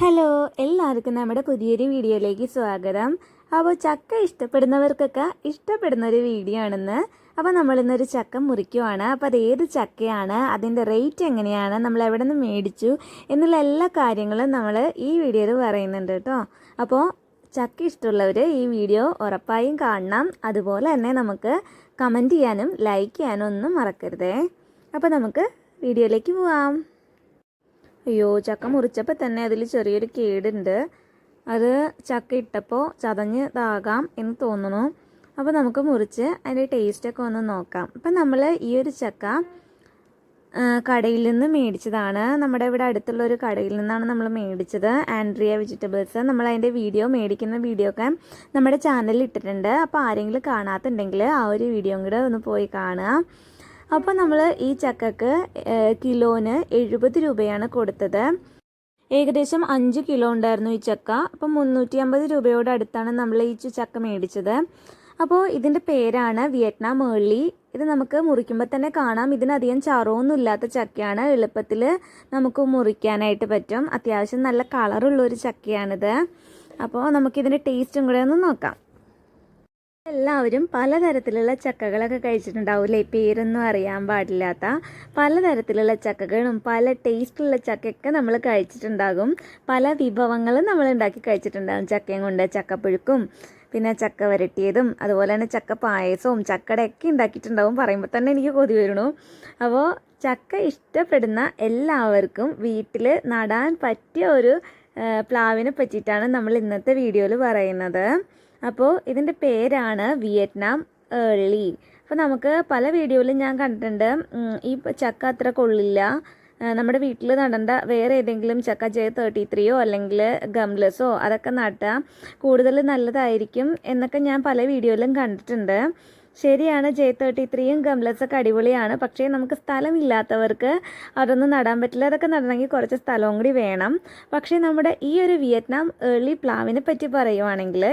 Hello എല്ലാവർക്കും നമ്മുടെ പുതിയൊരു വീഡിയോയിലേക്ക് സ്വാഗതം. അപ്പോൾ ചക്ക ഇഷ്ടപ്പെടുന്നവർക്കൊക്കെ ഇഷ്ടപ്പെടുന്ന ഒരു വീഡിയോ ആണെന്ന്. അപ്പോൾ നമ്മളിന്നൊരു ചക്ക മുറിക്കുവാണ്. അപ്പോൾ അത് ഏത് ചക്കയാണ്? അതിന്റെ റേറ്റ് എങ്ങനെയാണ്? നമ്മൾ എവിടെ നിന്ന് മേടിച്ചു? എന്നുള്ള എല്ലാ കാര്യങ്ങളും നമ്മൾ ഈ വീഡിയോയിൽ പറയുന്നുണ്ട് കേട്ടോ. അപ്പോൾ ചക്ക ഇഷ്ടമുള്ളവർ ഈ വീഡിയോ ഉറപ്പായും കാണണം. അതുപോലെ തന്നെ നമുക്ക് കമന്റ് ചെയ്യാനും ലൈക്ക് ചെയ്യാനും ഒന്നും മറക്കരുതേ. അപ്പോൾ നമുക്ക് വീഡിയോയിലേക്ക് പോവാം. അയ്യോ ചക്ക മുറിച്ചപ്പോൾ തന്നെ അതിൽ ചെറിയൊരു കേടുണ്ട്. അത് ചക്ക ഇട്ടപ്പോൾ ചതഞ്ഞ് ഇതാകാം എന്ന് തോന്നുന്നു. അപ്പോൾ നമുക്ക് മുറിച്ച് അതിന്റെ ടേസ്റ്റൊക്കെ ഒന്ന് നോക്കാം. അപ്പം നമ്മൾ ഈ ഒരു ചക്ക കടയിൽ നിന്ന് മേടിച്ചതാണ്. നമ്മുടെ ഇവിടെ അടുത്തുള്ള ഒരു കടയിൽ നിന്നാണ് നമ്മൾ മേടിച്ചത്. ആൻഡ്രിയ വെജിറ്റബിൾസ് നമ്മൾ അതിന്റെ വീഡിയോ മേടിക്കുന്ന വീഡിയോ ഒക്കെ നമ്മുടെ ചാനലിൽ ഇട്ടിട്ടുണ്ട്. അപ്പോൾ ആരെങ്കിലും കാണാത്തുണ്ടെങ്കിൽ ആ ഒരു വീഡിയോ കൂടെ ഒന്ന് പോയി കാണുക. അപ്പോൾ നമ്മൾ ഈ ചക്കക്ക് കിലോന് എഴുപത് രൂപയാണ് കൊടുത്തത്. ഏകദേശം അഞ്ച് കിലോ ഉണ്ടായിരുന്നു ഈ ചക്ക. അപ്പം മുന്നൂറ്റി അമ്പത് രൂപയോട് അടുത്താണ് നമ്മൾ ഈ ചക്ക മേടിച്ചത്. അപ്പോൾ ഇതിന്റെ പേരാണ് വിയറ്റ്നാം ഏർലി. ഇത് നമുക്ക് മുറിക്കുമ്പോൾ തന്നെ കാണാം. ഇതിനധികം ചറവൊന്നും ഇല്ലാത്ത ചക്കയാണ്. എളുപ്പത്തിൽ നമുക്ക് മുറിക്കാനായിട്ട് പറ്റും. അത്യാവശ്യം നല്ല കളറുള്ള ഒരു ചക്കയാണിത്. അപ്പോൾ നമുക്കിതിന്റെ ടേസ്റ്റും കൂടെ ഒന്ന് നോക്കാം. എല്ലാവരും പലതരത്തിലുള്ള ചക്കകളൊക്കെ കഴിച്ചിട്ടുണ്ടാവില്ലേ പേരൊന്നും അറിയാൻ പാടില്ലാത്ത പലതരത്തിലുള്ള ചക്കകളും പല ടേസ്റ്റുള്ള ചക്കയൊക്കെ നമ്മൾ കഴിച്ചിട്ടുണ്ടാകും. പല വിഭവങ്ങളും നമ്മൾ ഉണ്ടാക്കി കഴിച്ചിട്ടുണ്ടാകും. ചക്കയും കൊണ്ട് ചക്കപ്പുഴുക്കും പിന്നെ ചക്ക വരട്ടിയതും അതുപോലെ തന്നെ ചക്ക പായസവും ചക്കടയൊക്കെ ഉണ്ടാക്കിയിട്ടുണ്ടാവും പറയുമ്പോൾ തന്നെ എനിക്ക് കൊതി വരുന്നു. അപ്പോൾ ചക്ക ഇഷ്ടപ്പെടുന്ന എല്ലാവർക്കും വീട്ടിൽ നടാൻ പറ്റിയ ഒരു പ്ലാവിനെ പറ്റിയിട്ടാണ് നമ്മൾ ഇന്നത്തെ വീഡിയോയിൽ പറയുന്നത്. അപ്പോൾ ഇതിന്റെ പേരാണ് വിയറ്റ്നാം ഏർലി. അപ്പോൾ നമുക്ക് പല വീഡിയോയിലും ഞാൻ കണ്ടിട്ടുണ്ട്. ഈ ചക്ക അത്ര കൊള്ളില്ല. നമ്മുടെ വീട്ടിൽ നടണ്ട വേറെ ഏതെങ്കിലും ചക്ക ജെ തേർട്ടി ത്രീയോ അല്ലെങ്കിൽ ഗംലസോ അതൊക്കെ നട്ടാൽ കൂടുതൽ നല്ലതായിരിക്കും എന്നൊക്കെ ഞാൻ പല വീഡിയോയിലും കണ്ടിട്ടുണ്ട്. ശരിയാണ് ജെ തേർട്ടി ത്രീയും ഗംലസൊക്കെ അടിപൊളിയാണ്. പക്ഷേ നമുക്ക് സ്ഥലമില്ലാത്തവർക്ക് അതൊന്നും നടാൻ പറ്റില്ല. അതൊക്കെ നടണമെങ്കിൽ കുറച്ച് സ്ഥലവും കൂടി വേണം. പക്ഷേ നമ്മുടെ ഈ ഒരു വിയറ്റ്നാം ഏർലി പ്ലാവിനെ പറ്റി പറയുവാണെങ്കിൽ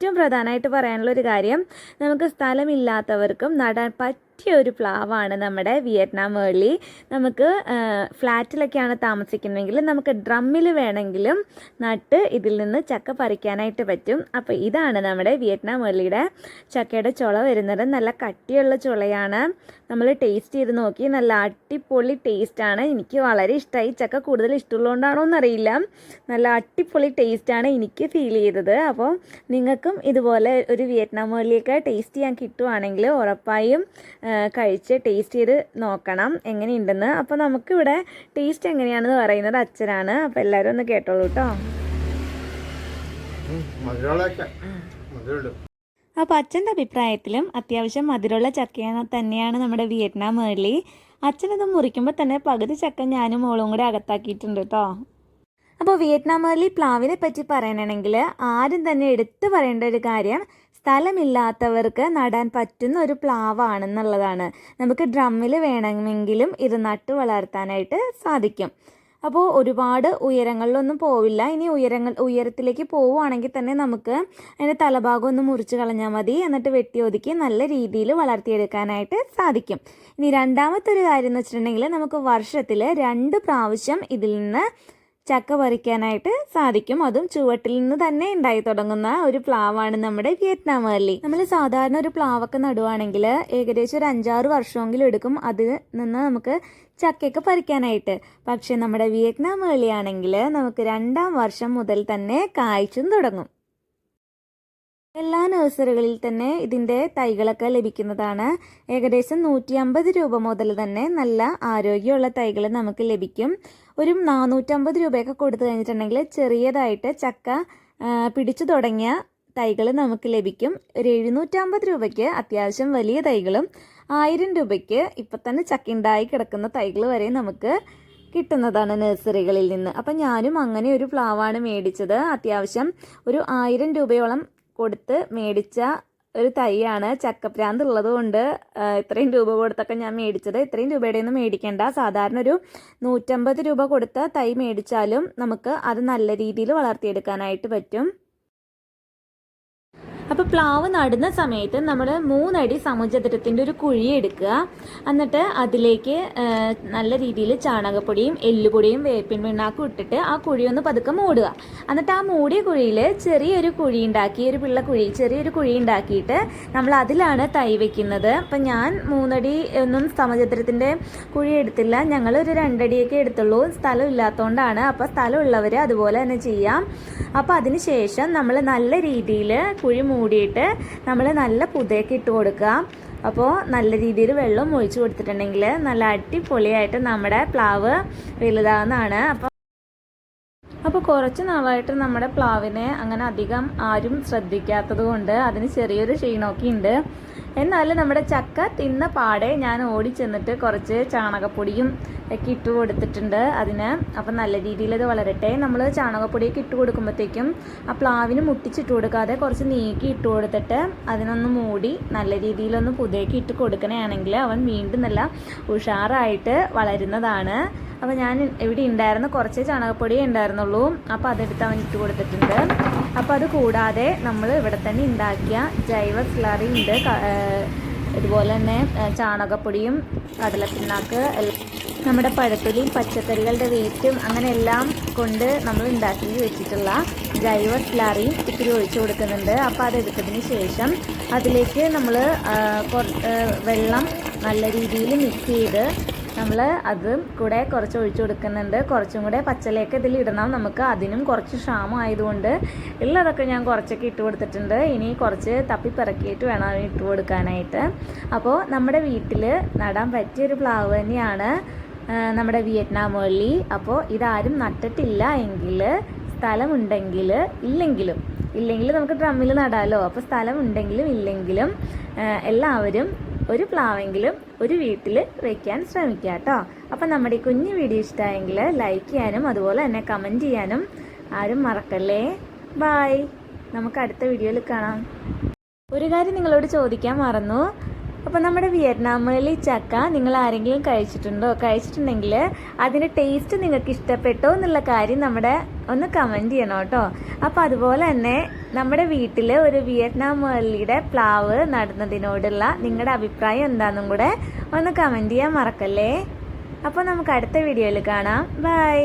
ഏറ്റവും പ്രധാനമായിട്ട് പറയാനുള്ള ഒരു കാര്യം നമുക്ക് സ്ഥലമില്ലാത്തവർക്കും നടാൻ പറ്റിയ ഒരു പ്ലാവാണ് നമ്മുടെ വിയറ്റ്നാം വേളി നമുക്ക് ഫ്ലാറ്റിലൊക്കെയാണ് താമസിക്കുന്നതെങ്കിൽ നമുക്ക് ഡ്രമ്മിൽ വേണമെങ്കിലും നട്ട് ഇതിൽ നിന്ന് ചക്ക പറിക്കാനായിട്ട് പറ്റും. അപ്പോൾ ഇതാണ് നമ്മുടെ വിയറ്റ്നാം വേളിയുടെ ചക്കയുടെ ചുള വരുന്നത്. നല്ല കട്ടിയുള്ള ചുളയാണ്. നമ്മൾ ടേസ്റ്റ് ചെയ്ത് നോക്കി. നല്ല അടിപൊളി ടേസ്റ്റാണ് എനിക്ക് വളരെ ഇഷ്ടമായി ചക്ക കൂടുതൽ ഇഷ്ടമുള്ളതുകൊണ്ടാണോ എന്നറിയില്ല. നല്ല അടിപൊളി ടേസ്റ്റാണ് എനിക്ക് ഫീൽ ചെയ്തത്. അപ്പോൾ നിങ്ങൾക്കും ഇതുപോലെ ഒരു വിയറ്റ്നാം വേളിയൊക്കെ ടേസ്റ്റ് ചെയ്യാൻ കിട്ടുവാണെങ്കിൽ ഉറപ്പായും കഴിച്ച് ടേസ്റ്റ് ചെയ്ത് നോക്കണം. എങ്ങനെയുണ്ടെന്ന്. അപ്പോൾ നമുക്കിവിടെ ടേസ്റ്റ് എങ്ങനെയാണെന്ന് പറയുന്നത് അച്ഛനാണ്. അപ്പോൾ എല്ലാവരും ഒന്ന് കേട്ടോളൂ കേട്ടോ അപ്പോൾ അച്ഛന്റെ അഭിപ്രായത്തിലും അത്യാവശ്യം മധുരമുള്ള ചക്കയാണ് തന്നെയാണ് നമ്മുടെ വിയറ്റ്നാം ഏർലി. അച്ഛനത് മുറിക്കുമ്പോൾ തന്നെ പകുതി ചക്ക ഞാനും മോളും കൂടെ അകത്താക്കിയിട്ടുണ്ട് കേട്ടോ അപ്പോൾ വിയറ്റ്നാം ഏർലി പ്ലാവിനെ പറ്റി പറയണമെങ്കിൽ ആരും തന്നെ എടുത്തു പറയേണ്ട ഒരു കാര്യം സ്ഥലമില്ലാത്തവർക്ക് നടാൻ പറ്റുന്ന ഒരു പ്ലാവാണെന്നുള്ളതാണ്. നമുക്ക് ഡ്രമ്മിൽ വേണമെങ്കിലും ഇത് നട്ടു വളർത്താനായിട്ട് സാധിക്കും. അപ്പോൾ ഒരുപാട് ഉയരങ്ങളിലൊന്നും പോവില്ല. ഇനി ഉയരങ്ങൾ ഉയരത്തിലേക്ക് പോവുകയാണെങ്കിൽ തന്നെ നമുക്ക് അതിന്റെ തലഭാഗം ഒന്ന് മുറിച്ച് കളഞ്ഞാൽ മതി. എന്നിട്ട് വെട്ടി ഒതുക്കി നല്ല രീതിയിൽ വളർത്തിയെടുക്കാനായിട്ട് സാധിക്കും. ഇനി രണ്ടാമത്തെ ഒരു കാര്യം എന്ന് വെച്ചിട്ടുണ്ടെങ്കിൽ നമുക്ക് വർഷത്തിൽ രണ്ട് പ്രാവശ്യം ഇതിൽ നിന്ന് ചക്ക പറിക്കാനായിട്ട് സാധിക്കും. അതും ചുവട്ടിൽ നിന്ന് തന്നെ ഉണ്ടായി തുടങ്ങുന്ന ഒരു പ്ലാവാണ് നമ്മുടെ വിയറ്റ്നാം വാലി നമ്മൾ സാധാരണ ഒരു പ്ലാവൊക്കെ നടുവാണെങ്കിൽ ഏകദേശം ഒരു അഞ്ചാറ് വർഷമെങ്കിലും എടുക്കും അതിൽ നിന്ന് നമുക്ക് ചക്കയൊക്കെ പറിക്കാനായിട്ട്. പക്ഷെ നമ്മുടെ വിയറ്റ്നാം വേളിയാണെങ്കിൽ നമുക്ക് രണ്ടാം വർഷം മുതൽ തന്നെ കായ്ച്ചും തുടങ്ങും. എല്ലാ നഴ്സറികളിൽ തന്നെ ഇതിന്റെ തൈകളൊക്കെ ലഭിക്കുന്നതാണ്. ഏകദേശം നൂറ്റി അമ്പത് രൂപ മുതൽ തന്നെ നല്ല ആരോഗ്യമുള്ള തൈകൾ നമുക്ക് ലഭിക്കും. ഒരു നാനൂറ്റമ്പത് രൂപയൊക്കെ കൊടുത്തു കഴിഞ്ഞിട്ടുണ്ടെങ്കിൽ ചെറിയതായിട്ട് ചക്ക പിടിച്ചു തുടങ്ങിയ തൈകൾ നമുക്ക് ലഭിക്കും. ഒരു എഴുന്നൂറ്റമ്പത് രൂപയ്ക്ക് അത്യാവശ്യം വലിയ തൈകളും ആയിരം രൂപയ്ക്ക് ഇപ്പം തന്നെ ചക്കയുണ്ടായി കിടക്കുന്ന തൈകൾ വരെ നമുക്ക് കിട്ടുന്നതാണ് നഴ്സറികളിൽ നിന്ന്. അപ്പം ഞാനും അങ്ങനെ ഒരു പ്ലാവാണ് മേടിച്ചത്. അത്യാവശ്യം ഒരു ആയിരം രൂപയോളം കൊടുത്ത് മേടിച്ച ഒരു തൈയാണ് ചക്കപ്രാന്ത് ഉള്ളത് കൊണ്ട് ഇത്രയും രൂപ കൊടുത്തൊക്കെ ഞാൻ മേടിച്ചത്. ഇത്രയും രൂപയുടെ ഒന്നും മേടിക്കേണ്ട. സാധാരണ ഒരു നൂറ്റമ്പത് രൂപ കൊടുത്ത തൈ മേടിച്ചാലും നമുക്ക് അത് നല്ല രീതിയിൽ വളർത്തിയെടുക്കാനായിട്ട് പറ്റും. അപ്പോൾ പ്ലാവ് നടുന്ന സമയത്ത് നമ്മൾ മൂന്നടി സമചതുരത്തിന്റെ ഒരു കുഴി എടുക്കുക. എന്നിട്ട് അതിലേക്ക് നല്ല രീതിയിൽ ചാണകപ്പൊടിയും എല്ലുപൊടിയും വേപ്പിൻ പിണ്ണാക്കും ഇട്ടിട്ട് ആ കുഴി ഒന്ന് പതുക്കെ മൂടുക. എന്നിട്ട് ആ മൂടിയ കുഴിയിൽ ചെറിയൊരു കുഴി ഉണ്ടാക്കി ഒരു പിള്ള കുഴി ചെറിയൊരു കുഴി ഉണ്ടാക്കിയിട്ട് നമ്മൾ അതിലാണ് തൈ വെക്കുന്നത്. അപ്പം ഞാൻ മൂന്നടി ഒന്നും സമചതുരത്തിന്റെ കുഴി എടുത്തില്ല. ഞങ്ങൾ ഒരു രണ്ടടിയൊക്കെ എടുത്തുള്ളൂ. സ്ഥലം ഇല്ലാത്തതുകൊണ്ടാണ് അപ്പോൾ സ്ഥലമുള്ളവർ അതുപോലെ തന്നെ ചെയ്യാം. അപ്പോൾ അതിന് ശേഷം നമ്മൾ നല്ല രീതിയിൽ കുഴി മൂടിയിട്ട് നമ്മൾ നല്ല പുതയൊക്കെ ഇട്ട് കൊടുക്കുക. അപ്പോൾ നല്ല രീതിയിൽ വെള്ളം ഒഴിച്ചു കൊടുത്തിട്ടുണ്ടെങ്കിൽ നല്ല അടിപൊളിയായിട്ട് നമ്മുടെ പ്ലാവ് വലുതാവുന്നതാണ്. അപ്പോൾ അപ്പോൾ കുറച്ച് നാളായിട്ട് നമ്മുടെ പ്ലാവിനെ അങ്ങനെ അധികം ആരും ശ്രദ്ധിക്കാത്തത് കൊണ്ട് അതിന് ചെറിയൊരു ക്ഷീണമൊക്കെ ഉണ്ട്. എന്നാലും നമ്മുടെ ചക്ക തിന്ന പാടെ ഞാൻ ഓടി ചെന്നിട്ട് കുറച്ച് ചാണകപ്പൊടിയും ഒക്കെ ഇട്ട് കൊടുത്തിട്ടുണ്ട് അതിന്. അപ്പം നല്ല രീതിയിൽ അത് വളരട്ടെ. നമ്മൾ ചാണകപ്പൊടിയൊക്കെ ഇട്ട് കൊടുക്കുമ്പോഴത്തേക്കും ആ പ്ലാവിന് മുട്ടിച്ചിട്ട് കൊടുക്കാതെ കുറച്ച് നീക്കി ഇട്ട് കൊടുത്തിട്ട് അതിനൊന്ന് മൂടി നല്ല രീതിയിലൊന്ന് പുതയൊക്കെ ഇട്ട് കൊടുക്കണമെങ്കിൽ അവൻ വീണ്ടും നല്ല ഉഷാറായിട്ട് വളരുന്നതാണ്. അപ്പോൾ ഞാൻ ഇവിടെ ഉണ്ടായിരുന്ന കുറച്ച് ചാണകപ്പൊടി ഉണ്ടായിരുന്നുള്ളൂ. അപ്പോൾ അതെടുത്ത് അവൻ ഇട്ട് കൊടുത്തിട്ടുണ്ട്. അപ്പോൾ അത് കൂടാതെ നമ്മൾ ഇവിടെ തന്നെ ഉണ്ടാക്കിയ ജൈവ സ്ലറി ഉണ്ട്. ഇതുപോലെ തന്നെ ചാണകപ്പൊടിയും കടലപ്പിണ്ണാക്ക് നമ്മുടെ പഴത്തൊലിയും പച്ചക്കറികളുടെ വേസ്റ്റും അങ്ങനെ എല്ലാം കൊണ്ട് നമ്മൾ ഉണ്ടാക്കി വെച്ചിട്ടുള്ള ജൈവ സ്ലറിയും ഇത്തിരി ഒഴിച്ചു കൊടുക്കുന്നുണ്ട്. അപ്പോൾ അതെടുത്തതിന് ശേഷം അതിലേക്ക് നമ്മൾ വെള്ളം നല്ല രീതിയിൽ മിക്സ് ചെയ്ത് നമ്മൾ അതും കൂടെ കുറച്ച് ഒഴിച്ചു കൊടുക്കുന്നുണ്ട്. കുറച്ചും കൂടെ പച്ചലേക്ക് ഇതിൽ ഇടണം. നമുക്ക് അതിനും കുറച്ച് ക്ഷാമം ആയതുകൊണ്ട് ഉള്ളതൊക്കെ ഞാൻ കുറച്ചൊക്കെ ഇട്ട് കൊടുത്തിട്ടുണ്ട്. ഇനി കുറച്ച് തപ്പിപ്പിറക്കിയിട്ട് വേണം അതിന് ഇട്ട് കൊടുക്കാനായിട്ട്. അപ്പോൾ നമ്മുടെ വീട്ടിൽ നടാൻ പറ്റിയൊരു പ്ലാവ് തന്നെയാണ് നമ്മുടെ വിയറ്റ്നാം വള്ളി അപ്പോൾ ഇതാരും നട്ടിട്ടില്ല എങ്കിൽ സ്ഥലമുണ്ടെങ്കിൽ ഇല്ലെങ്കിലും ഇല്ലെങ്കിൽ നമുക്ക് ഡ്രമ്മിൽ നടാലോ. അപ്പോൾ സ്ഥലമുണ്ടെങ്കിലും ഇല്ലെങ്കിലും എല്ലാവരും ഒരു പ്ലാവെങ്കിലും ഒരു വീട്ടിൽ വെക്കാൻ ശ്രമിക്കുക കേട്ടോ അപ്പം നമ്മുടെ ഈ കുഞ്ഞു വീഡിയോ ഇഷ്ടമായെങ്കിൽ ലൈക്ക് ചെയ്യാനും അതുപോലെ തന്നെ കമന്റ് ചെയ്യാനും ആരും മറക്കല്ലേ? ബായ് നമുക്ക് അടുത്ത വീഡിയോയിൽ കാണാം. ഒരു കാര്യം നിങ്ങളോട് ചോദിക്കാൻ മറന്നു. അപ്പോൾ നമ്മുടെ വിയറ്റ്നാമിലെ ചക്ക നിങ്ങൾ ആരെങ്കിലും കഴിച്ചിട്ടുണ്ടോ? കഴിച്ചിട്ടുണ്ടെങ്കിൽ അതിന്റെ ടേസ്റ്റ് നിങ്ങൾക്ക് ഇഷ്ടപ്പെട്ടോ എന്നുള്ള കാര്യം നമ്മുടെ ഒന്ന് കമന്റ് ചെയ്യണം കേട്ടോ. അപ്പോൾ അതുപോലെ തന്നെ നമ്മുടെ വീട്ടിൽ ഒരു വിയറ്റ്നാം പ്ലാവ് നടുന്നതിനോടുള്ള നിങ്ങളുടെ അഭിപ്രായം എന്താണെന്നും കൂടെ ഒന്ന് കമന്റ് ചെയ്യാൻ മറക്കല്ലേ? അപ്പോൾ നമുക്ക് അടുത്ത വീഡിയോയിൽ കാണാം. ബൈ